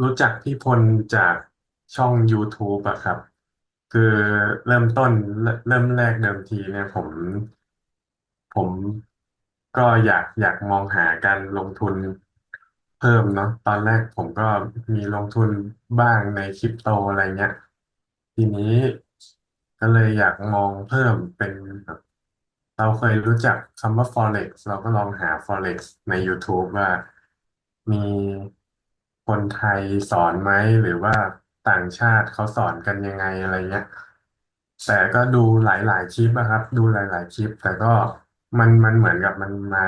รู้จักพี่พลจากช่อง YouTube อะครับ คือเริ่มต้นเริ่มแรกเดิมทีเนี่ยผม ผมก็อยากอยากมองหาการลงทุนเพิ่มเนาะตอนแรกผมก็มีลงทุนบ้างในคริปโตอะไรเงี้ย ทีนี้ก็เลยอยากมองเพิ่มเป็นแบบเราเคยรู้จักคำว่า Forex เราก็ลองหา Forex ใน YouTube ว่ามี คนไทยสอนไหมหรือว่าต่างชาติเขาสอนกันยังไงอะไรเงี้ยแต่ก็ดูหลายๆคลิปนะครับ ดูหลาย ๆ คลิป แต่ก็มันมันเหมือนกับมันมา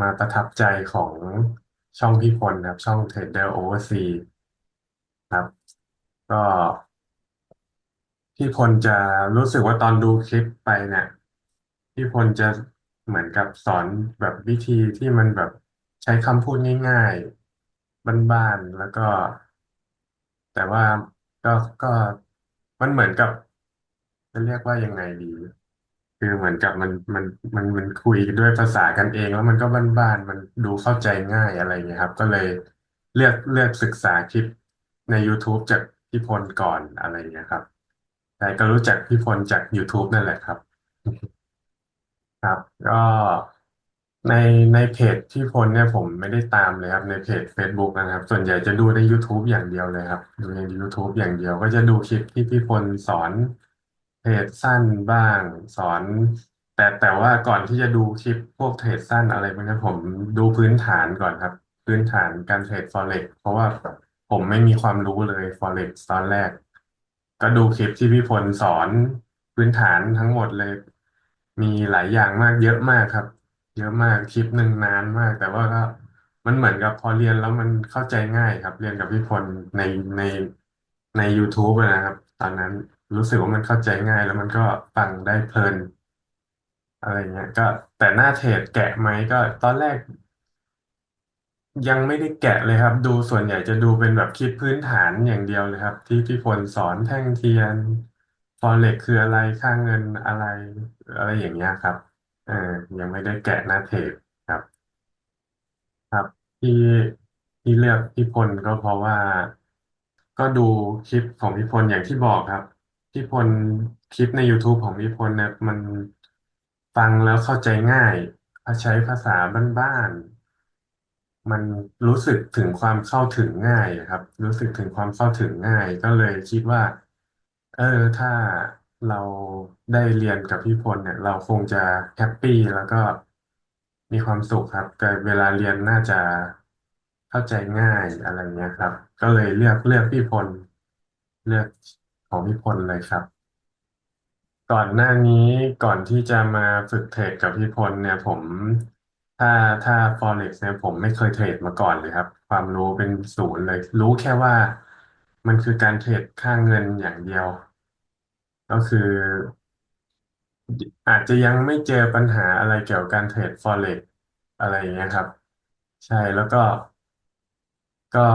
มาประทับใจของช่องพี่พลครับ ช่อง Trader Oversea ครับ ก็พี่พลจะรู้สึกว่าตอนดูคลิปไปเนี่ยพี่พลจะเหมือนกับสอนแบบวิธีที่มันแบบใช้คำพูดง่าย ๆ บ้านๆแล้วก็ แต่ว่าก็ก็มันเหมือนกับจะเรียกว่ายังไงดี คือเหมือนกับมันมันมันมันคุยด้วยภาษากันเอง แล้วมันก็บ้านๆมันดูเข้าใจง่ายอะไรเงี้ยครับ ก็เลยเลือกเลือกศึกษาคลิปใน YouTube จากพี่พลก่อนอะไรเงี้ยครับ แต่ก็รู้จักพี่พลจาก YouTube นั่นแหละครับ ครับ ก็ ในในเพจพี่พลเนี่ยผมไม่ได้ตามเลยครับ ในเพจ Facebook นะครับ ส่วนใหญ่จะดูใน YouTube อย่างเดียวเลยครับ ดูใน YouTube อย่างเดียว ก็จะดูคลิปที่พี่พลสอนเทรดสั้นบ้าง สอน แต่แต่ว่าก่อนที่จะดูคลิปพวกเทรดสั้นอะไรพวกนี้ผมดูพื้นฐานก่อนครับ พื้นฐานการเทรด Forex เพราะว่าผมไม่มีความรู้เลย Forex ตอนแรก ก็ดูคลิปที่พี่พลสอนพื้นฐานทั้งหมดเลย มีหลายอย่างมากเยอะมากครับ เยอะมากคลิปหนึ่งนานมาก แต่ว่าก็มันเหมือนกับพอเรียนแล้วมันเข้าใจง่ายครับ เรียนกับพี่พลในในใน YouTube อะนะครับ ตอนนั้นรู้สึกว่ามันเข้าใจง่าย แล้วมันก็ฟังได้เพลิน อะไรเงี้ย ก็แต่หน้าเทรดแกะไหมก็ตอนแรก ยังไม่ได้แกะเลยครับ ดูส่วนใหญ่จะดูเป็นแบบคลิปพื้นฐานอย่างเดียวเลยครับ ที่พี่พลสอนแท่งเทียนฟอเร็กคืออะไรค่าเงินอะไร อะไรอย่างเงี้ยครับ เออยังไม่ได้แกะหน้าเทปครับ ครับที่ที่เลือกพี่พลก็เพราะว่าก็ดูคลิปของพี่พลอย่างที่บอกครับพี่พลคลิปใน YouTube ของพี่พลเนี่ยมันฟังแล้วเข้าใจง่ายใช้ภาษาบ้านๆมันรู้สึกถึงความเข้าถึงง่ายครับ รู้สึกถึงความเข้าถึงง่าย ก็เลยคิดว่า เออถ้า เราได้เรียนกับพี่พลเนี่ย เราคงจะแฮปปี้แล้วก็มีความสุขครับแต่เวลาเรียนน่าจะเข้าใจง่ายอะไรเงี้ยครับ ก็เลยเลือกเลือกพี่พลเลือกของพี่พลเลยครับ ก่อนหน้านี้ก่อนที่จะมาฝึกเทรดกับพี่พลเนี่ย ผมถ้าถ้า Forex เนี่ยผมไม่เคยเทรดมาก่อนเลยครับ ความรู้เป็นศูนย์เลย รู้แค่ว่ามันคือการเทรดค่าเงินอย่างเดียว ก็คืออาจจะยังไม่เจอปัญหาอะไรเกี่ยวกับการเทรด Forex อะไรอย่างเงี้ยครับ ใช่แล้วก็ก็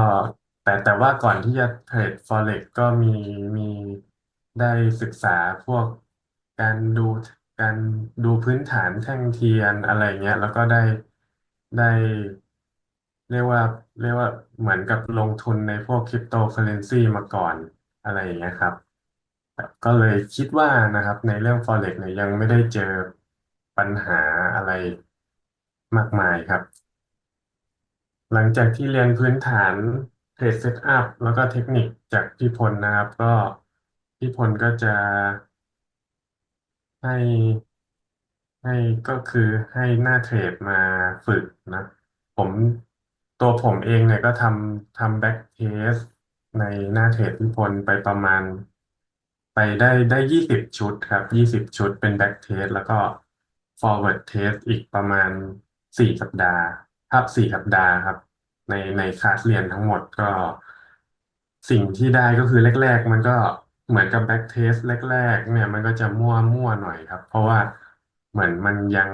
แต่แต่ว่าก่อนที่จะเทรด Forex ก็มีมีได้ศึกษาพวกการดูการดูพื้นฐานแท่งเทียนอะไรเงี้ย แล้วก็ได้ได้เรียกว่า เรียกว่าเหมือนกับลงทุนในพวกคริปโตเคอเรนซีมาก่อนอะไรอย่างเงี้ยครับ ก็เลยคิดว่านะครับ ในเรื่อง Forex เนี่ยยังไม่ได้เจอปัญหาอะไรมากมายครับ หลังจากที่เรียนพื้นฐานเทรดเซตอัพแล้วก็เทคนิคจากพี่พลนะครับ ก็พี่พลก็จะให้ให้ก็คือให้หน้าเทรดมาฝึกนะ ผมตัวผมเองเนี่ยก็ทำทำแบ็กเทสในหน้าเทรดพี่พลไปประมาณ ไปได้ได้ยี่สิบชุดครับยี่สิบชุดเป็นแบ็กเทสแล้วก็ forward test อีกประมาณสี่สัปดาห์ทับสี่สัปดาห์ครับ ในในคลาสเรียนทั้งหมดก็สิ่งที่ได้ก็คือแรก ๆ มันก็เหมือนกับแบ็กเทสแรก ๆ เนี่ยมันก็จะมั่วมั่วหน่อยครับ เพราะว่าเหมือนมันยัง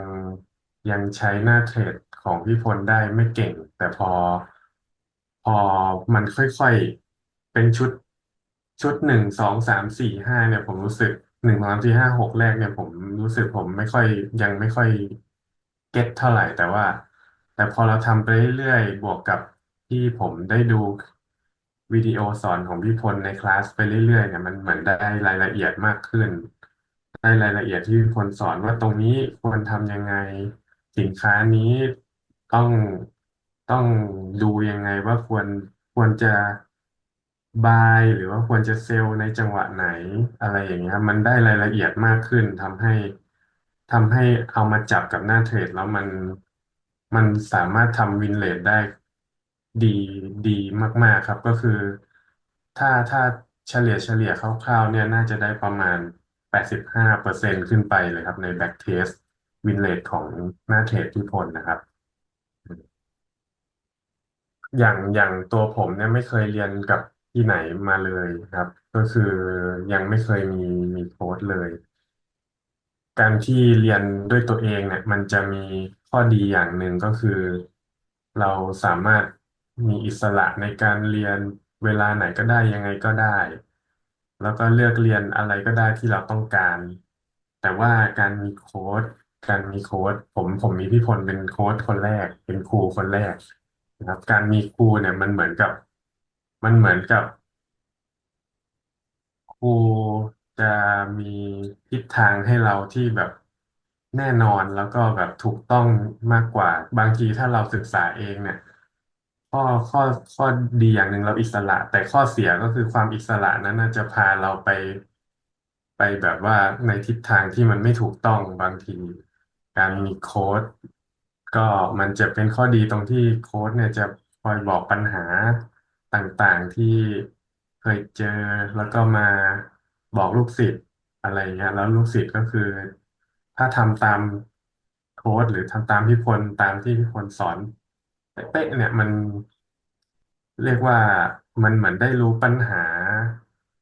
ยังใช้หน้าเทรดของพี่พลได้ไม่เก่ง แต่พอ พอมันค่อยๆ เป็นชุด ชุดหนึ่งสองสามสี่ห้าเนี่ยผมรู้สึกหนึ่งสองสามสี่ห้าหกแรกเนี่ยผมรู้สึกผมไม่ค่อยยังไม่ค่อยเก็ตเท่าไหร่ แต่ว่า แต่พอเราทำไปเรื่อยๆบวกกับที่ผมได้ดูวิดีโอสอนของพี่พลในคลาสไปเรื่อยๆเนี่ยมันเหมือนได้รายละเอียดมากขึ้น ได้รายละเอียดที่พี่พลสอนว่าตรงนี้ควรทำยังไงสินค้านี้ต้องต้องดูยังไงว่าควรควรจะ บายหรือว่าควรจะเซลล์ในจังหวะไหน อะไรอย่างเงี้ยมันได้รายละเอียดมากขึ้นทำให้ทำให้เอามาจับกับหน้าเทรดแล้วมันมันสามารถทำวินเลทได้ดีดีมาก ๆ ครับ ก็คือ ถ้าถ้าเฉลี่ยเฉลี่ยคร่าวๆเนี่ยน่าจะได้ประมาณแปดสิบห้าเปอร์เซ็นต์ขึ้นไปเลยครับ ในแบ็กเทสวินเลทของหน้าเทรดที่พลนะครับ อย่างอย่างตัวผมเนี่ยไม่เคยเรียนกับ ที่ไหนมาเลยครับ ก็คือยังไม่เคยมีมีโค้ดเลย การที่เรียนด้วยตัวเองเนี่ย มันจะมีข้อดีอย่างหนึ่งก็คือ เราสามารถมีอิสระในการเรียนเวลาไหนก็ได้ยังไงก็ได้ แล้วก็เลือกเรียนอะไรก็ได้ที่เราต้องการ แต่ว่าการมีโค้ดการมีโค้ดผมผมมีพี่พลเป็นโค้ดคนแรก เป็นครูคนแรกนะครับ การมีครูเนี่ยมันเหมือนกับ มันเหมือนกับครูจะมีทิศทางให้เราที่แบบแน่นอนแล้วก็แบบถูกต้องมากกว่า บางทีถ้าเราศึกษาเองเนี่ย ข้อข้อข้อดีอย่างหนึ่งเราอิสระ แต่ข้อเสียก็คือความอิสระนั้นน่าจะพาเราไปไปแบบว่าในทิศทางที่มันไม่ถูกต้องบางที การมีโค้ดก็มันจะเป็นข้อดีตรงที่โค้ดเนี่ยจะคอยบอกปัญหา ต่างๆที่เคยเจอ แล้วก็มาบอกลูกศิษย์อะไรเงี้ย แล้วลูกศิษย์ก็คือ ถ้าทำตามโค้ดหรือทำตามพี่พลตามที่พี่พลสอน เป๊ะๆเนี่ยมันเรียกว่ามันเหมือนได้รู้ปัญหา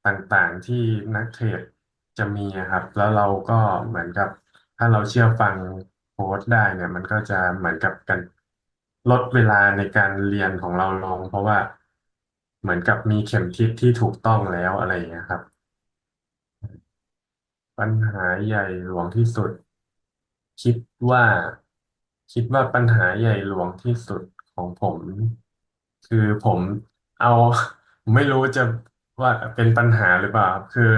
ต่างๆที่นักเทรดจะมีอะครับ แล้วเราก็เหมือนกับ ถ้าเราเชื่อฟังโค้ดได้เนี่ย มันก็จะเหมือนกับกันลดเวลาในการเรียนของเราลง เพราะว่า เหมือนกับมีเข็มทิศที่ถูกต้องแล้วอะไรอย่างเงี้ยครับ ปัญหาใหญ่หลวงที่สุด คิดว่า คิดว่าปัญหาใหญ่หลวงที่สุดของผม คือผมเอาไม่รู้จะว่าเป็นปัญหาหรือเปล่าครับคือ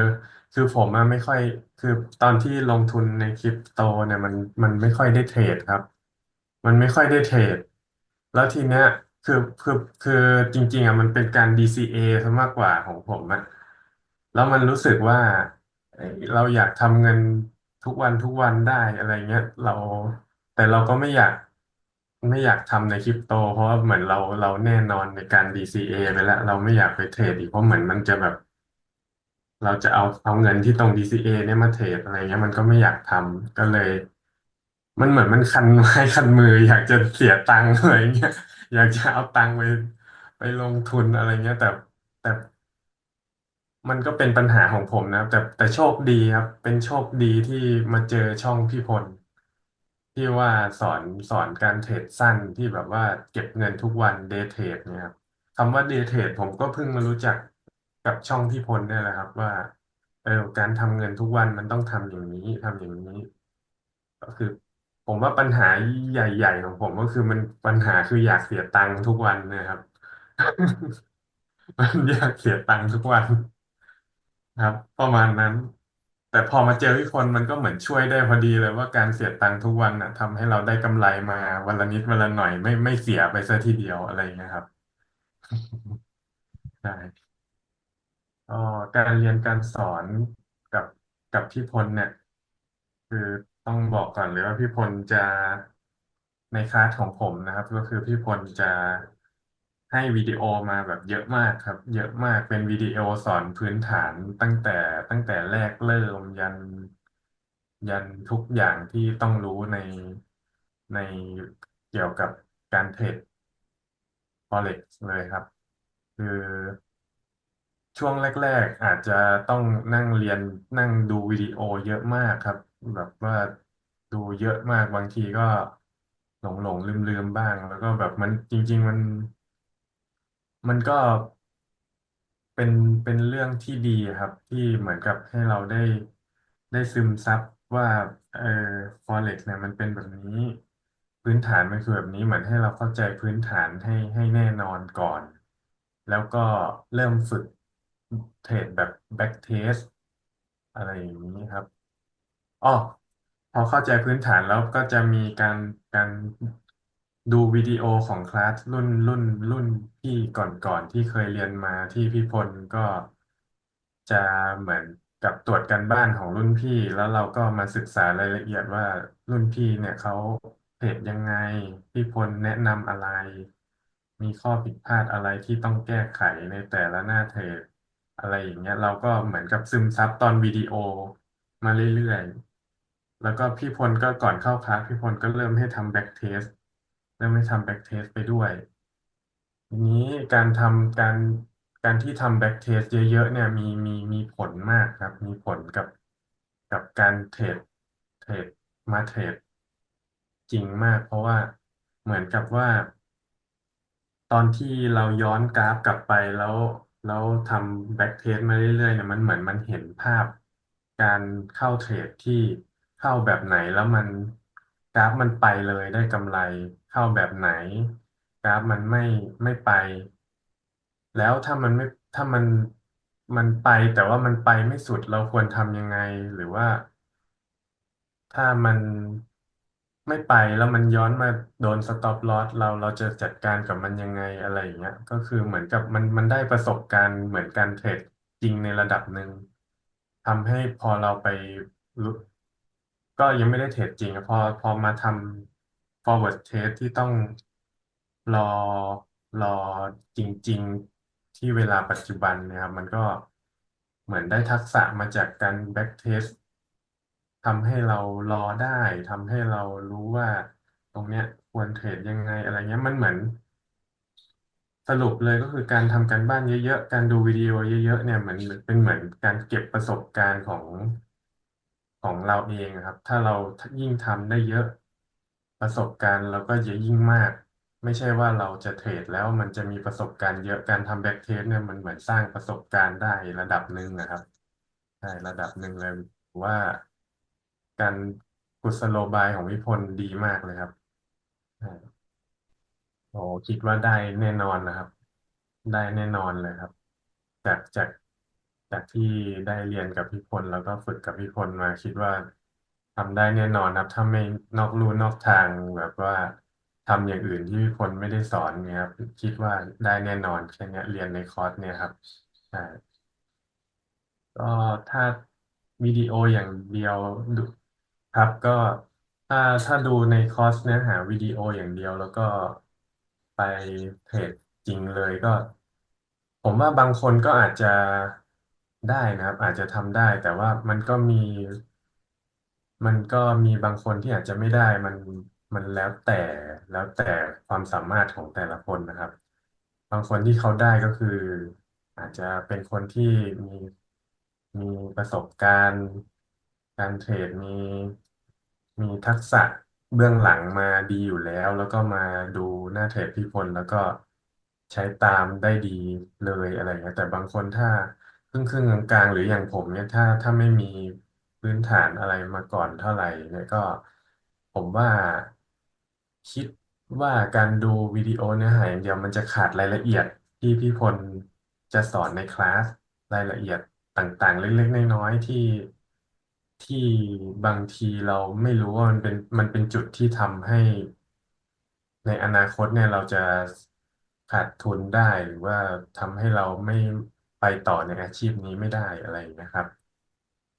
คือผมอะไม่ค่อย คือตอนที่ลงทุนในคริปโตเนี่ยมันมันไม่ค่อยได้เทรดครับ มันไม่ค่อยได้เทรดแล้วทีเนี้ย คือคือคือจริง ๆอะมันเป็นการ DCA ซะมากกว่าของผมอะแล้วมันรู้สึกว่าเอ้ยเราอยากทำเงินทุกวันทุกวันได้อะไรเงี้ยเรา แต่เราก็ไม่อยาก ไม่อยากทำในคริปโต เพราะว่าเหมือนเราเราแน่นอนในการ DCA ไปแล้ว เราไม่อยากไปเทรดอีกเพราะเหมือนมันจะแบบ เราจะเอาเอาเงินที่ตรง DCA เนี่ยมาเทรดอะไรเงี้ยมันก็ไม่อยากทำก็เลย มันเหมือนมันคันไม้คันมืออยากจะเสียตังค์อะไรเงี้ย อยากจะเอาตังค์ไปไปลงทุนอะไรเงี้ย แต่แต่มันก็เป็นปัญหาของผมนะแต่แต่โชคดีครับ เป็นโชคดีที่มาเจอช่องพี่พลที่ว่าสอนสอนการเทรดสั้นที่แบบว่าเก็บเงินทุกวันเดย์เทรดเนี่ยครับคำว่าเดย์เทรดผมก็เพิ่งมารู้จักกับช่องพี่พลเนี่ยแหละครับ ว่าเออการทำเงินทุกวันมันต้องทำอย่างนี้ทำอย่างนี้ ก็คือ ผมว่าปัญหาใหญ่ๆของผมก็คือมันปัญหาคืออยากเสียตังค์ทุกวันนะครับ มันอยากเสียตังค์ทุกวันครับ ประมาณนั้น แต่พอมาเจอพี่พลมันก็เหมือนช่วยได้พอดีเลยว่าการเสียตังค์ทุกวันน่ะทำให้เราได้กำไรมาวันละนิดวันละหน่อยไม่ไม่เสียไปซะทีเดียวอะไรอย่างเงี้ยครับใช่ก็การเรียนการสอนกับกับพี่พลเนี่ย คือ ต้องบอกก่อนเลยว่าพี่พลจะในคลาสของผมนะครับ ก็คือพี่พลจะให้วิดีโอมาแบบเยอะมากครับ เยอะมากเป็นวิดีโอสอนพื้นฐานตั้งแต่ตั้งแต่แรกเริ่มยันยันทุกอย่างที่ต้องรู้ในในเกี่ยวกับการเทรด Forex เลยครับ คือช่วงแรก ๆ อาจจะต้องนั่งเรียนนั่งดูวิดีโอเยอะมากครับ แบบว่าดูเยอะมากบางทีก็หลงหลงลืมลืมๆบ้าง แล้วก็แบบมันจริง ๆ มันมันก็เป็นเป็นเรื่องที่ดีครับ ที่เหมือนกับให้เราได้ได้ซึมซับว่า เออ Forex เนี่ยมันเป็นแบบนี้ พื้นฐานมันคือแบบนี้เหมือนให้เราเข้าใจพื้นฐานให้ให้แน่นอนก่อน แล้วก็เริ่มฝึกเทรดแบบแบ็กเทสอะไรอย่างนี้ครับ อ๋อพอเข้าใจพื้นฐานแล้วก็จะมีการการดูวิดีโอของคลาสรุ่นรุ่นรุ่นพี่ก่อนๆที่เคยเรียนมาที่พี่พลก็จะเหมือนกับตรวจการบ้านของรุ่นพี่ แล้วเราก็มาศึกษารายละเอียดว่ารุ่นพี่เนี่ยเขาเทรดยังไง พี่พลแนะนำอะไร มีข้อผิดพลาดอะไรที่ต้องแก้ไขในแต่ละหน้าเทรดอะไรอย่างเงี้ย เราก็เหมือนกับซึมซับตอนวิดีโอมาเรื่อยๆ แล้วก็พี่พลก็ก่อนเข้าคลาสพี่พลก็เริ่มให้ทำแบ็กเทสเริ่มให้ทำแบ็กเทสไปด้วย ทีนี้การทำการการที่ทำแบ็กเทสเยอะๆเนี่ยมีมีมีผลมากครับ มีผลกับกับการเทรดเทรดมาเทรดจริงมาก เพราะว่าเหมือนกับว่า ตอนที่เราย้อนกราฟกลับไปแล้วแล้วทำแบ็กเทสมาเรื่อยๆเนี่ยมันเหมือนมันเห็นภาพการเข้าเทรดที่ เข้าแบบไหนแล้วมันกราฟมันไปเลยได้กำไร เข้าแบบไหน กราฟมันไม่ไม่ไป แล้วถ้ามันไม่ถ้ามันมันไปแต่ว่ามันไปไม่สุดเราควรทำยังไงหรือว่า ถ้ามันไม่ไปแล้วมันย้อนมาโดนสต็อปลอสเราเราจะจัดการกับมันยังไงอะไรอย่างเงี้ย ก็คือเหมือนกับมันมันได้ประสบการณ์เหมือนการเทรดจริงในระดับหนึ่งทำให้พอเราไปรู้ ก็ยังไม่ได้เทรดจริงอะพอพอมาทำ forward trade ที่ต้องรอรอจริง ๆ ที่เวลาปัจจุบันเนะครับ มันก็เหมือนได้ทักษะมาจากการแบ็กเทสทำให้เรารอได้ทำให้เรารู้ว่าตรงเนี้ยควรเทรดยังไงอะไรเงี้ยมันเหมือน สรุปเลยก็คือการทำการบ้านเยอะๆ การดูวิดีโอเยอะๆเนี่ยเหมันเป็นเหมือนการเก็บประสบการณ์ของ ของเราเองอะครับ ถ้าเรายิ่งทำได้เยอะประสบการณ์เราก็จะยิ่งมาก ไม่ใช่ว่าเราจะเทรดแล้วมันจะมีประสบการณ์เยอะการทำแบ็กเทสเนี่ยมันเหมือนสร้างประสบการณ์ได้ระดับหนึ่งนะครับใช่ระดับหนึ่งเลยว่าการกุศโลบายของวิพลดีมากเลยครับโอ้คิดว่าได้แน่นอนนะครับ ได้แน่นอนเลยครับ จากจาก จากที่ได้เรียนกับพี่พลแล้วก็ฝึกกับพี่พลมาคิดว่าทำได้แน่นอนครับถ้าไม่นอกลู่นอกทางแบบว่าทำอย่างอื่นที่พี่พลไม่ได้สอนเนี่ยครับคิดว่าได้แน่นอนแค่เนี้ยเรียนในคอร์สเนี่ยครับใช่ก็ถ้าวิดีโออย่างเดียวดูครับก็ถ้าถ้าดูในคอร์สเนื้อหาวิดีโออย่างเดียวแล้วก็ไปเทรดจริงเลยก็ ผมว่าบางคนก็อาจจะ ได้นะครับ อาจจะทำได้ แต่ว่ามันก็มี มันก็มีบางคนที่อาจจะไม่ได้มันมันแล้วแต่แล้วแต่ความสามารถของแต่ละคนนะครับ บางคนที่เขาได้ก็คือ อาจจะเป็นคนที่มีมีประสบการณ์ การเทรดมีมีทักษะเบื้องหลังมาดีอยู่แล้ว แล้วก็มาดูหน้าเทรดพี่พลแล้วก็ใช้ตามได้ดีเลยอะไรเงี้ยแต่บางคนถ้า ครึ่งครึ่งกลางๆหรืออย่างผมเนี่ยถ้าถ้าไม่มีพื้นฐานอะไรมาก่อนเท่าไหร่เนี่ยก็ ผมว่าคิดว่าการดูวิดีโอเนื้อหาอย่างเดียวมันจะขาดรายละเอียดที่พี่พลจะสอนในคลาสรายละเอียดต่างๆ เล็กๆน้อยๆที่ที่บางทีเราไม่รู้ว่ามันเป็นมันเป็นจุดที่ทำให้ ในอนาคตเนี่ยเราจะขาดทุนได้หรือว่าทำให้เราไม่ ไปต่อในอาชีพนี้ไม่ได้อะไรนะครับ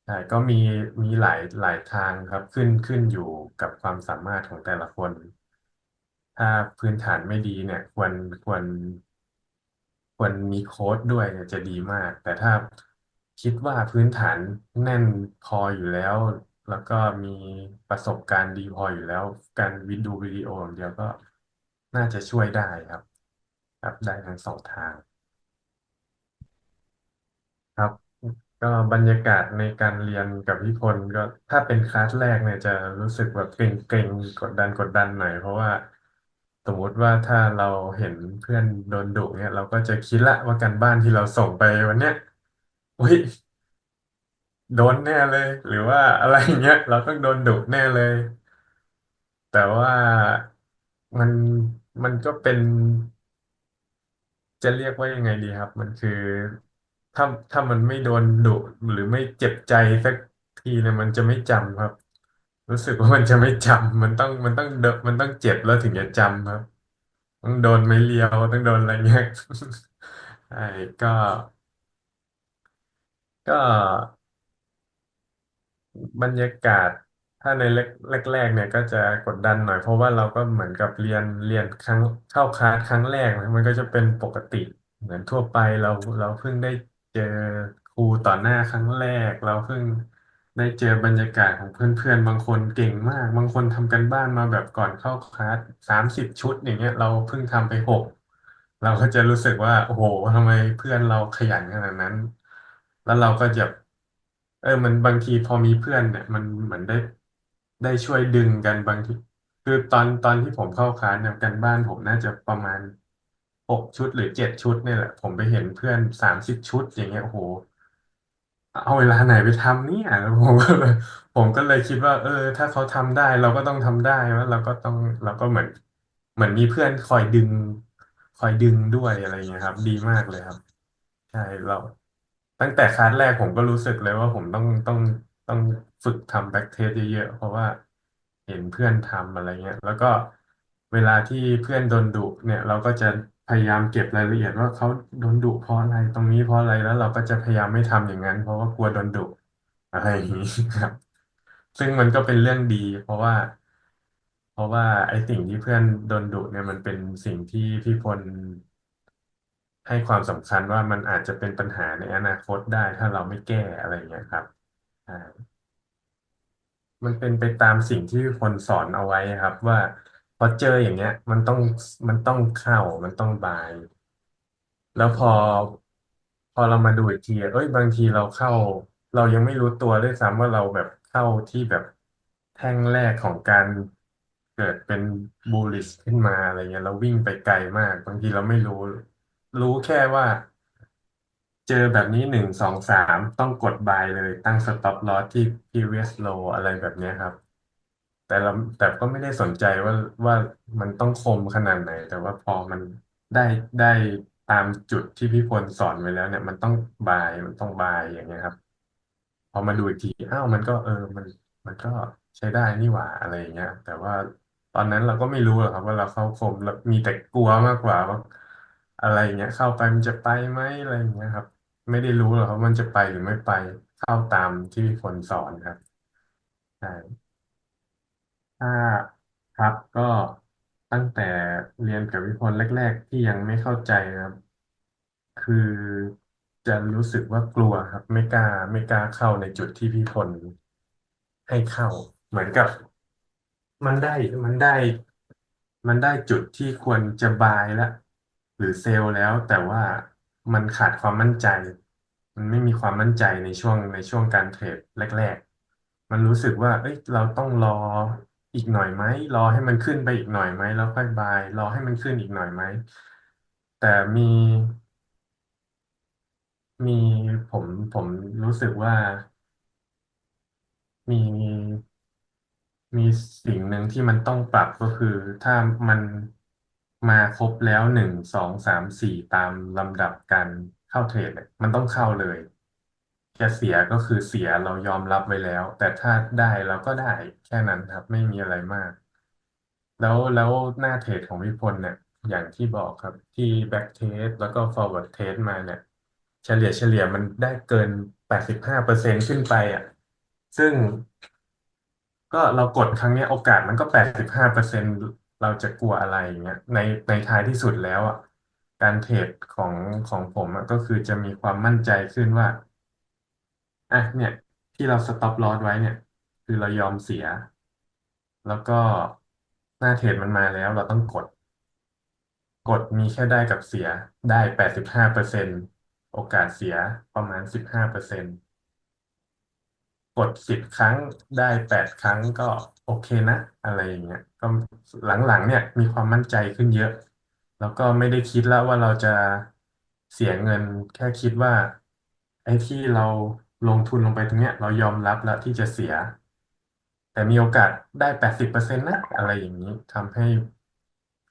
ใช่ก็มีมีหลายหลายทางครับขึ้นขึ้นอยู่กับความสามารถของแต่ละคน ถ้าพื้นฐานไม่ดีเนี่ย ควรควร ควรมีโค้ดด้วยเนี่ยจะดีมาก แต่ถ้าคิดว่าพื้นฐานแน่นพออยู่แล้ว แล้วก็มีประสบการณ์ดีพออยู่แล้ว การวิดูวิดีโออย่างเดียวก็น่าจะช่วยได้ครับ ครับได้ทั้งสองทาง ครับ ก็บรรยากาศในการเรียนกับพี่พลก็ถ้าเป็นคลาสแรกเนี่ยจะรู้สึกแบบเกรงๆกดดันกดดันหน่อยเพราะว่า สมมุติว่าถ้าเราเห็นเพื่อนโดนดุเนี่ยเราก็จะคิดละว่าการบ้านที่เราส่งไปวันเนี้ยอุ้ยโดนแน่เลย หรือว่าอะไรเงี้ยเราต้องโดนดุแน่เลย แต่ว่ามันมันก็เป็น จะเรียกว่ายังไงดีครับ มันคือ ถ้าถ้ามันไม่โดนดุหรือไม่เจ็บใจสักทีเนี่ยมันจะไม่จำครับ รู้สึกว่ามันจะไม่จำมันต้องมันต้องเดมันต้องเจ็บแล้วถึงจะจำครับ ต้องโดนไม้เรียวต้องโดนอะไรเงี้ย ใช่ก็ ก็บรรยากาศถ้าในแรกแรกๆเนี่ยก็จะกดดันหน่อย เพราะว่าเราก็เหมือนกับเรียนเรียนครั้งเข้าคลาสครั้งแรกนะมันก็จะเป็นปกติเหมือนทั่วไปเราเราเพิ่งได้ เจอครูต่อหน้าครั้งแรก เราเพิ่งได้เจอบรรยากาศของเพื่อนๆ บางคนเก่งมาก บางคนทำกันบ้านมาแบบก่อนเข้าคลาสสามสิบชุดอย่างเงี้ย เราเพิ่งทำไปหกเราก็จะรู้สึกว่า โอ้โหทำไมเพื่อนเราขยันขนาดนั้น แล้วเราก็จะเออ มันบางทีพอมีเพื่อนเนี่ย มันเหมือนได้ได้ช่วยดึงกันบางทีคือตอนตอนที่ผมเข้าคลาสเนี่ยกันบ้านผมน่าจะประมาณ หกชุดหรือเจ็ดชุดเนี่ยแหละ ผมไปเห็นเพื่อนสามสิบชุดอย่างเงี้ยโอ้โห เอาเวลาไหนไปทำเนี่ยแล้วผมก็เลยผมก็เลยคิดว่า เออ ถ้าเขาทำได้เราก็ต้องทำได้แล้วเราก็ต้องเราก็เหมือน เหมือนมีเพื่อนคอยดึง คอยดึงด้วยอะไรเงี้ยครับ ดีมากเลยครับ ใช่เรา ตั้งแต่คลาสแรกผมก็รู้สึกเลยว่าผมต้องต้องต้องฝึกทำแบ็กเทสเยอะๆเพราะว่าเห็นเพื่อนทำอะไรเงี้ยแล้วก็เวลาที่เพื่อนโดนดุเนี่ย เราก็จะ พยายามเก็บรายละเอียดว่าเขาโดนดุเพราะอะไร ตรงนี้เพราะอะไรแล้วเราก็จะพยายามไม่ทำอย่างนั้น เพราะว่ากลัวโดนดุอะไรอย่างนี้ครับ ซึ่งมันก็เป็นเรื่องดี เพราะว่า เพราะว่าไอ้สิ่งที่เพื่อนโดนดุเนี่ยมันเป็นสิ่งที่พี่พลให้ความสำคัญว่ามันอาจจะเป็นปัญหาในอนาคตได้ ถ้าเราไม่แก้อะไรอย่างเงี้ยครับอ่ามันเป็นไปตามสิ่งที่คนสอนเอาไว้ครับ ว่า พอเจออย่างเงี้ย มันต้องมันต้องเข้า มันต้องบาย แล้วพอพอเรามาดูอีกทีเอ้ยบางทีเราเข้า เรายังไม่รู้ตัวด้วยซ้ำว่าเราแบบเข้าที่แบบแท่งแรกของการเกิดเป็นบูลลิชขึ้นมาอะไรเงี้ยเราวิ่งไปไกลมาก บางทีเราไม่รู้ รู้แค่ว่า เจอแบบนี้หนึ่งสองสามต้องกดบายเลยตั้ง stop loss ที่ previous low อะไรแบบเนี้ยครับ แต่เราแต่ก็ไม่ได้สนใจว่าว่ามันต้องคมขนาดไหน แต่ว่าพอมันได้ได้ตามจุดที่พี่พลสอนไว้แล้ว เนี่ยมันต้องบายมันต้องบายอย่างเงี้ยครับ พอมาดูอีกทีอ้าวมันก็เออมันมันก็ใช้ได้นี่หว่าอะไรอย่างเงี้ย แต่ว่าตอนนั้นเราก็ไม่รู้หรอกครับ ว่าเราเข้าคมแล้วมีแต่กลัวมากกว่าว่า อะไรอย่างเงี้ย เข้าไปมันจะไปไหมอะไรอย่างเงี้ยครับ ไม่ได้รู้หรอกครับว่ามันจะไปหรือไม่ไปเข้าตามที่พี่พลสอนครับใช่ ถ้าครับก็ตั้งแต่เรียนกับพี่พลแรก ๆ ที่ยังไม่เข้าใจนะครับ คือจะรู้สึกว่ากลัวครับ ไม่กล้าไม่กล้าเข้าในจุดที่พี่พลให้เข้า เหมือนกับ มันได้มันได้ มันได้จุดที่ควรจะบายแล้วหรือเซลล์แล้ว แต่ว่ามันขาดความมั่นใจ มันไม่มีความมั่นใจในช่วงในช่วงการเทรดแรก ๆ มันรู้สึกว่า เอ้ยเราต้องรอ อีกหน่อยไหมรอให้มันขึ้นไปอีกหน่อยไหมแล้วค่อยบาย รอให้มันขึ้นอีกหน่อยไหมแต่มีมีผมผมรู้สึกว่า มีมีสิ่งหนึ่งที่มันต้องปรับก็คือ ถ้ามันมาครบแล้วหนึ่งสองสามสี่ตามลำดับการเข้าเทรดเนี่ยมันต้องเข้าเลย จะเสียก็คือเสียเรายอมรับไว้แล้ว แต่ถ้าได้เราก็ได้แค่นั้นครับ ไม่มีอะไรมาก แล้วแล้วหน้าเทรดของพี่พลเนี่ย อย่างที่บอกครับที่แบ็กเทสแล้วก็ฟอร์เวิร์ดเทสมาเนี่ย เฉลี่ยเฉลี่ยมันได้เกินแปดสิบห้าเปอร์เซ็นต์ขึ้นไปอะ ซึ่ง ก็เรากดครั้งเนี้ยโอกาสมันก็แปดสิบห้าเปอร์เซ็นต์เราจะกลัวอะไรอย่างเงี้ยในในท้ายที่สุดแล้วอะการเทรดของของผมอะก็คือจะมีความมั่นใจขึ้นว่า อะเนี่ย ที่เราสต็อปลอสไว้เนี่ย คือเรายอมเสีย แล้วก็หน้าเทรดมันมาแล้วเราต้องกด กดมีแค่ได้กับเสียได้แปดสิบห้าเปอร์เซ็นต์โอกาสเสียประมาณสิบห้าเปอร์เซ็นต์กดสิบครั้งได้แปดครั้งก็โอเคนะ อะไรอย่างเงี้ยก็หลังๆ เนี่ยมีความมั่นใจขึ้นเยอะ แล้วก็ไม่ได้คิดแล้วว่าเราจะเสียเงินแค่คิดว่า ไอ้ที่เรา ลงทุนลงไปตรงเนี้ย เรายอมรับแล้วที่จะเสีย แต่มีโอกาสได้แปดสิบเปอร์เซ็นต์นะอะไรอย่างนี้ทำให้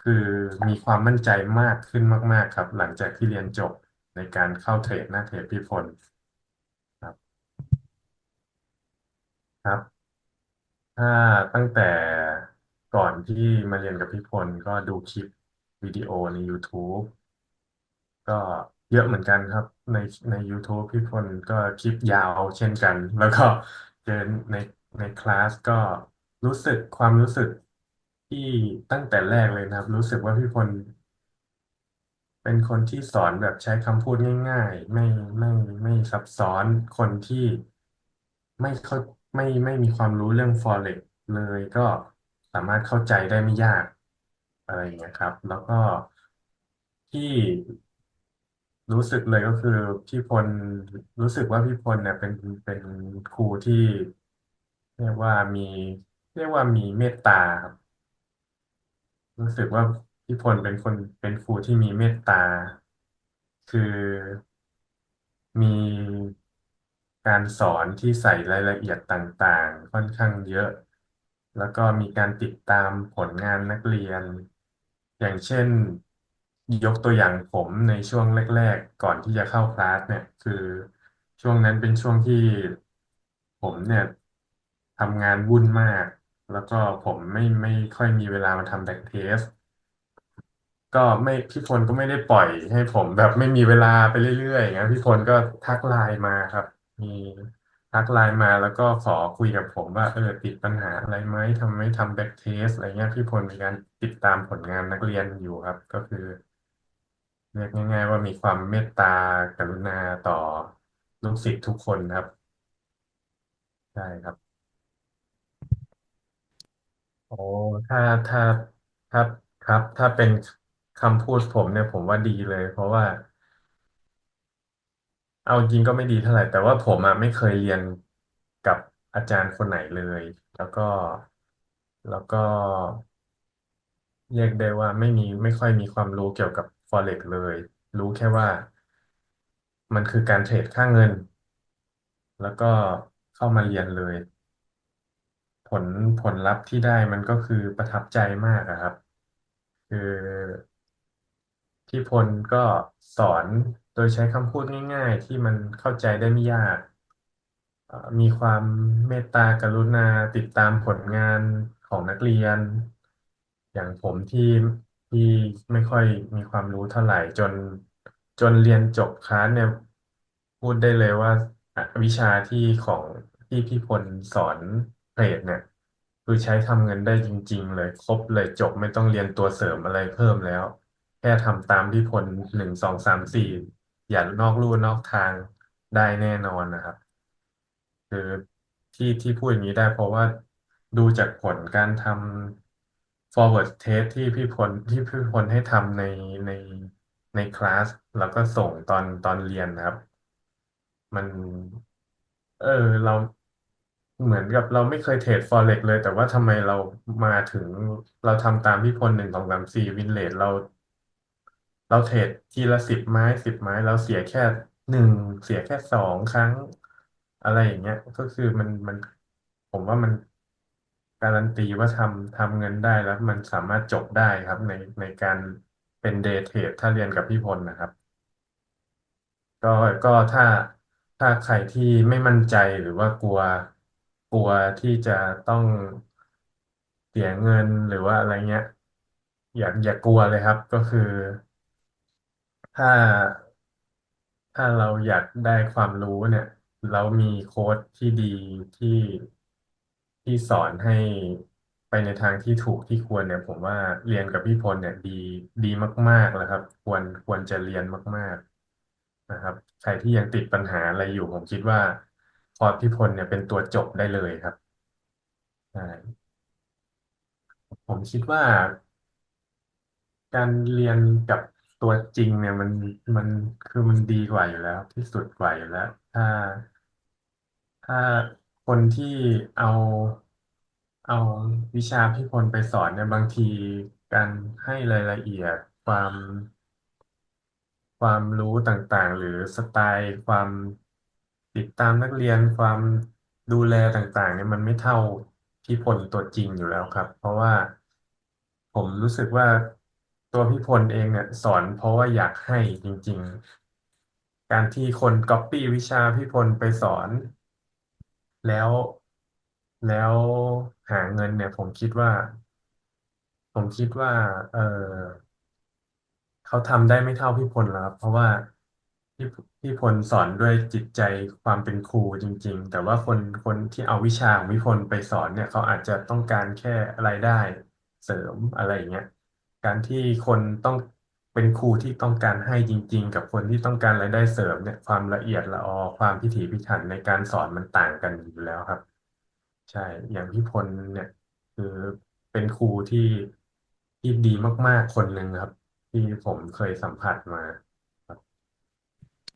คือมีความมั่นใจมากขึ้นมาก ๆ ครับ หลังจากที่เรียนจบในการเข้าเทรดหน้าเทรดพี่พลครับ ครับ ถ้าตั้งแต่ก่อนที่มาเรียนกับพี่พลก็ดูคลิปวิดีโอใน YouTube ก็ เยอะเหมือนกันครับ ในใน YouTube พี่พลก็คลิปยาวเช่นกัน แล้วก็เจอในในคลาสก็รู้สึกความรู้สึกที่ตั้งแต่แรกเลยนะครับ รู้สึกว่าพี่พลเป็นคนที่สอนแบบใช้คำพูดง่าย ๆ ไม่ไม่ไม่ซับซ้อนคนที่ไม่เข้าไม่ไม่มีความรู้เรื่อง Forex เลยก็สามารถเข้าใจได้ไม่ยากอะไรอย่างเงี้ยครับ แล้วก็ที่ รู้สึกเลยก็คือพี่พลรู้สึกว่าพี่พลเนี่ยเป็นเป็นครูที่ เรียกว่ามี เรียกว่ามีเมตตาครับ รู้สึกว่าพี่พลเป็นคนเป็นครูที่มีเมตตา คือมีการสอนที่ใส่รายละเอียดต่างๆ ค่อนข้างเยอะ แล้วก็มีการติดตามผลงานนักเรียน อย่างเช่น ยกตัวอย่างผมในช่วงแรก ๆ ก่อนที่จะเข้าคลาสเนี่ย คือช่วงนั้นเป็นช่วงที่ผมเนี่ยทำงานวุ่นมาก แล้วก็ผมไม่ไม่ค่อยมีเวลามาทำแบ็กเทส ก็ไม่พี่พลก็ไม่ได้ปล่อยให้ผมแบบไม่มีเวลาไปเรื่อยๆอย่างเงี้ยพี่พลก็ทักไลน์มาครับ มีทักไลน์มาแล้วก็ขอคุยกับผมว่าเออติดปัญหาอะไรไหมทำไมทำแบ็กเทสอะไรเงี้ยพี่พลมีการติดตามผลงานนักเรียนอยู่ครับ ก็คือ เรียกง่าย ๆ ว่ามีความเมตตากรุณาต่อลูกศิษย์ทุกคนครับใช่ครับโอ้ถ้าถ้าถ้าครับ ถ้าเป็นคำพูดผมเนี่ยผมว่าดีเลย เพราะว่า เอาจริงก็ไม่ดีเท่าไหร่ แต่ว่าผมอะไม่เคยเรียนกับอาจารย์คนไหนเลย แล้วก็แล้วก็เรียกได้ว่าไม่มีไม่ค่อยมีความรู้เกี่ยวกับ Forex เลย รู้แค่ว่า มันคือการเทรดค่าเงิน แล้วก็เข้ามาเรียนเลย ผลผลลัพธ์ที่ได้มันก็คือประทับใจมากอะครับ คือพี่พลก็สอนโดยใช้คำพูดง่ายๆ ที่มันเข้าใจได้ไม่ยากเอ่อมีความเมตตากรุณาติดตามผลงานของนักเรียน อย่างผมที่ ที่ไม่ค่อยมีความรู้เท่าไหร่จน จนเรียนจบคลาสเนี่ยพูดได้เลยว่าอะวิชาที่ของที่พี่พลสอนเทรดเนี่ย คือใช้ทำเงินได้จริง ๆ เลยครบเลยจบไม่ต้องเรียนตัวเสริมอะไรเพิ่มแล้ว แค่ทำตามพี่พลหนึ่งสองสามสี่อย่านอกลู่นอกทางได้แน่นอนนะครับ คือที่ที่พูดอย่างนี้ได้เพราะว่าดูจากผลการทำ forward test ที่พี่พลที่พี่พลให้ทำในในในคลาสแล้วก็ส่งตอนตอนเรียนนะครับ มัน เออเราเหมือนกับเราไม่เคยเทรด Forex เลย แต่ว่าทำไมเรามาถึงเราทำตามพี่พลหนึ่งสองสามสี่วินเลทเรา เราเทรดทีละสิบไม้สิบไม้ เราเสียแค่หนึ่งเสียแค่สองครั้ง อะไรอย่างเงี้ย ก็คือมันมัน ผมว่ามัน การันตีว่าทำทำเงินได้แล้วมันสามารถจบได้ครับ ในในการเป็นเดย์เทรดถ้าเรียนกับพี่พลนะครับ ก็ก็ถ้าถ้าใครที่ไม่มั่นใจหรือว่ากลัวกลัวที่จะต้องเสียเงินหรือว่าอะไรเงี้ย อย่าอย่ากลัวเลยครับ ก็คือถ้าถ้าเราอยากได้ความรู้เนี่ย เรามีโค้ดที่ดีที่ ที่สอนให้ไปในทางที่ถูกที่ควรเนี่ย ผมว่าเรียนกับพี่พลเนี่ย ดีดีมากๆแล้วครับ ควรควรจะเรียนมากๆนะครับใครที่ยังติดปัญหาอะไรอยู่ ผมคิดว่าคอร์สพี่พลเนี่ยเป็นตัวจบได้เลยครับใช่ผมคิดว่า การเรียนกับตัวจริงเนี่ยมันมันคือมันดีกว่าอยู่แล้ว ที่สุดกว่าอยู่แล้ว ถ้าถ้า คนที่เอาเอาวิชาพี่พลไปสอนเนี่ยบางทีการให้รายละเอียดความความรู้ต่างๆ หรือสไตล์ความติดตามนักเรียนความดูแลต่างๆ เนี่ยมันไม่เท่าพี่พลตัวจริงอยู่แล้วครับ เพราะว่าผมรู้สึกว่าตัวพี่พลเองเนี่ยสอนเพราะว่าอยากให้จริง ๆ การที่คนก๊อปปี้วิชาพี่พลไปสอน แล้วแล้วหาเงินเนี่ย ผมคิดว่า ผมคิดว่า เออเขาทำได้ไม่เท่าพี่พลหรอกครับ เพราะว่าพี่พี่พลสอนด้วยจิตใจความเป็นครูจริง ๆ แต่ว่าคนคนที่เอาวิชาของพี่พลไปสอนเนี่ยเขาอาจจะต้องการแค่รายได้เสริมอะไรอย่างเงี้ยการที่คนต้อง เป็นครูที่ต้องการให้จริง ๆ กับคนที่ต้องการรายได้เสริมเนี่ย ความละเอียดละออความพิถีพิถันในการสอนมันต่างกันอยู่แล้วครับ ใช่ อย่างพี่พลเนี่ย คือเป็นครูที่ที่ดีมากๆคนหนึ่งครับ ที่ผมเคยสัมผัสมาครับ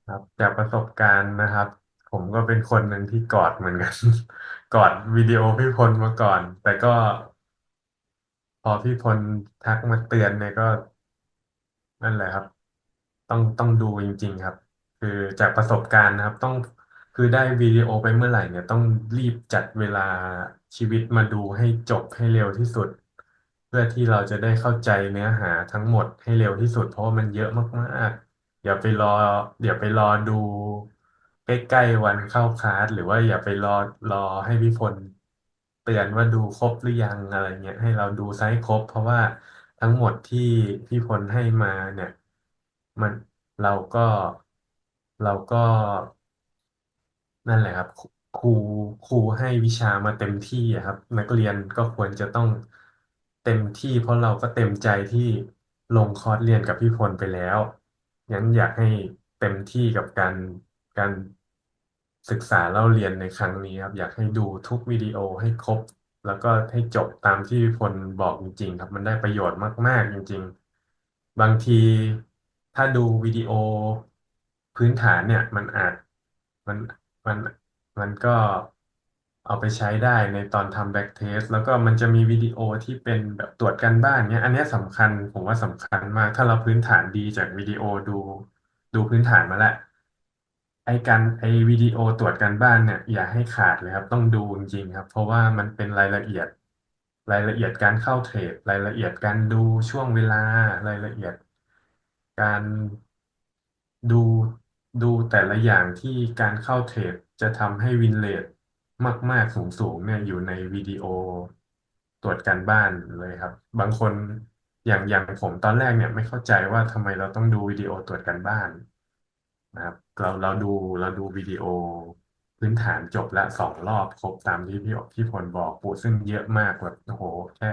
ครับจากประสบการณ์นะครับ ผมก็เป็นคนหนึ่งที่กอดเหมือนกัน กอดวิดีโอพี่พลมาก่อน แต่ก็พอพี่พลทักมาเตือนเนี่ยก็ นั่นแหละครับ ต้องต้องดูจริง ๆ ครับ คือจากประสบการณ์นะครับ ต้องคือได้วิดีโอไปเมื่อไหร่เนี่ย ต้องรีบจัดเวลาชีวิตมาดูให้จบให้เร็วที่สุด เพื่อที่เราจะได้เข้าใจเนื้อหาทั้งหมดให้เร็วที่สุด เพราะว่ามันเยอะมากๆอย่าไปรออย่าไปรอดูใกล้ๆวันเข้าคลาสหรือว่าอย่าไปรอรอให้พี่พลเตือนว่าดูครบหรือยังอะไรเงี้ยให้เราดูไซส์ครบ เพราะว่า ทั้งหมดที่พี่พลให้มาเนี่ย มันเราก็เราก็นั่นแหละครับ ครูครูให้วิชามาเต็มที่อะครับ นักเรียนก็ควรจะต้องเต็มที่ เพราะเราก็เต็มใจที่ลงคอร์สเรียนกับพี่พลไปแล้วงั้นอยากให้เต็มที่กับการการศึกษาเล่าเรียนในครั้งนี้ครับ อยากให้ดูทุกวิดีโอให้ครบ แล้วก็ให้จบตามที่พี่พลบอกจริง ๆ ครับ มันได้ประโยชน์มาก ๆ จริง ๆ บางทีถ้าดูวิดีโอพื้นฐานเนี่ย มันอาจมันมันมันก็เอาไปใช้ได้ในตอนทำแบ็กเทสแล้วก็มันจะมีวิดีโอที่เป็นแบบตรวจการบ้านเนี่ยอันนี้สำคัญผมว่าสำคัญมาก ถ้าเราพื้นฐานดีจากวิดีโอดู ดูพื้นฐานมาแล้ว ไอการไอวิดีโอตรวจการบ้านเนี่ย อย่าให้ขาดเลยครับ ต้องดูจริงๆครับ เพราะว่ามันเป็นรายละเอียด รายละเอียดการเข้าเทรดรายละเอียดการดูช่วงเวลารายละเอียด การดูดูแต่ละอย่างที่การเข้าเทรดจะทำให้วินเรทมากๆสูงๆเนี่ยอยู่ในวิดีโอตรวจการบ้านเลยครับ บางคนอย่างอย่างผมตอนแรกเนี่ยไม่เข้าใจว่าทำไมเราต้องดูวิดีโอตรวจการบ้าน นะครับ เราเราดูเราดูวิดีโอพื้นฐานจบละสองรอบครบตามที่พี่พี่พลบอกปูซึ่งเยอะมากแบบโอ้โหแค่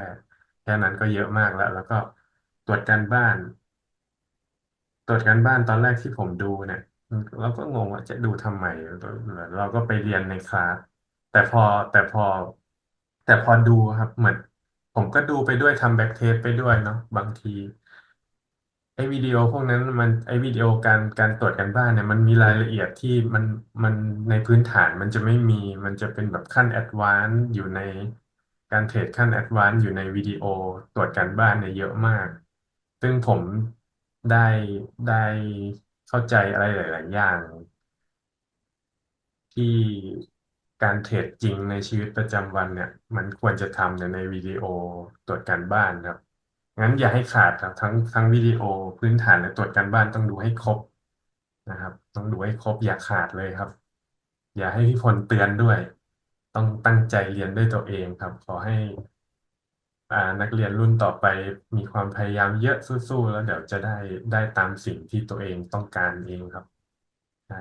แค่นั้นก็เยอะมากแล้ว แล้วก็ตรวจการบ้าน ตรวจการบ้านตอนแรกที่ผมดูเนี่ยเราก็งงว่าจะดูทำไมเราก็ไปเรียนในคลาสแต่พอแต่พอ แต่พอดูครับเหมือนผมก็ดูไปด้วยทำแบ็กเทสไปด้วยเนาะบางที ไอ้วิดีโอพวกนั้นมันไอ้วิดีโอการการตรวจการบ้านเนี่ยมันมีรายละเอียดที่มันมันในพื้นฐานมันจะไม่มี มันจะเป็นแบบขั้นแอดวานซ์อยู่ในการเทรดขั้นแอดวานซ์อยู่ในวิดีโอตรวจการบ้านเนี่ยเยอะมาก ซึ่งผมได้ได้เข้าใจอะไรหลาย ๆ อย่าง ที่การเทรดจริงในชีวิตประจำวันเนี่ย มันควรจะทำในในวิดีโอตรวจการบ้านครับ งั้นอย่าให้ขาดครับทั้งทั้งวิดีโอพื้นฐานและตรวจการบ้านต้องดูให้ครบนะครับ ต้องดูให้ครบอย่าขาดเลยครับ อย่าให้พี่พลเตือนด้วย ต้องตั้งใจเรียนด้วยตัวเองครับ ขอให้อ่านักเรียนรุ่นต่อไปมีความพยายามเยอะสู้ๆแล้วเดี๋ยวจะได้ได้ตามสิ่งที่ตัวเองต้องการเองครับใช่